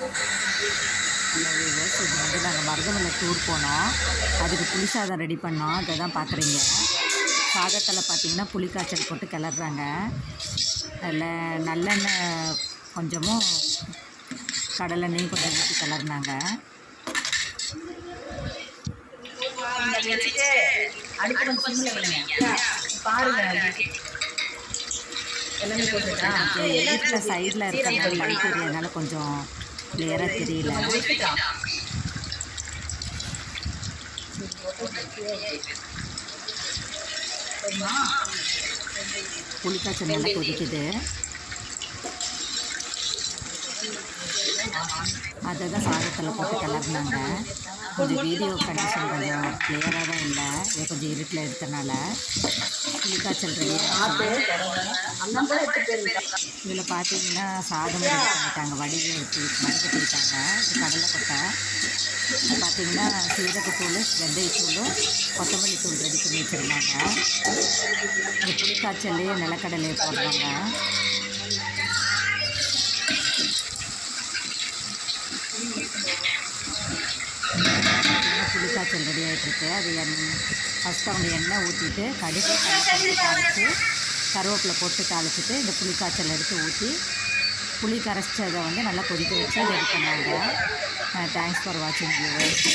Hello viewers இது வந்து நாங்கள் மருதமலை டூர் போனோம் அதுக்கு புளி சாதம் ரெடி பண்ணோம் அதை தான் பார்க்குறீங்க சாதத்தில் பார்த்தீங்கன்னா புளிக்காய்ச்சல் போட்டு கிளறாங்க அதில் நல்லெண்ணெய் கொஞ்சமும் கடலெண்ணெயும் கொஞ்சம் ஊற்றி கிளறினாங்க வீட்டில் சைடில் இருக்கிறது லைட் தெரியறதுனால கொஞ்சம் கிளியராக தெரியல. புளிக்காய்ச்சல் நல்லா கொதிக்குது. அதை தான் சாதத்தில் போட்டு கிளறினாங்க. கொஞ்சம் வீடியோ கண்டிஷன் கொஞ்சம் கிளியராக தான் கொஞ்சம் இருட்டில் எடுத்தனால புளிக்காய்ச்சல் இதில் பார்த்தீங்கன்னா சாதம் ரெடி பண்ணிட்டாங்க வடிவு ஊற்றி வடிகட்டிட்டாங்க போயிட்டாங்க கடலைக்கொட்டை பார்த்தீங்கன்னா சீரகத்தூள் வெந்தயத்தூள் கொத்தமல்லி தூள் ரெடி பண்ணி வச்சுருந்தாங்க. இந்த புளிக்காய்ச்சல்லையே நிலக்கடலையை போடுறாங்க பார்த்தீங்கன்னா ரெடி ஆகிட்டுருக்கு அது எண் ஃபஸ்ட்டு அவங்க எண்ணெய் ஊற்றிட்டு கடுகு தாளித்து கருவேப்பிலை போட்டு தாளிச்சிட்டு இந்த புளி காய்ச்சல் எடுத்து ஊற்றி புளி கரைச்சதை வந்து நல்லா கொதிக்க வச்சு ரெடி பண்ணாங்க. தேங்க்ஸ் ஃபார் வாட்சிங் வியூவர்ஸ்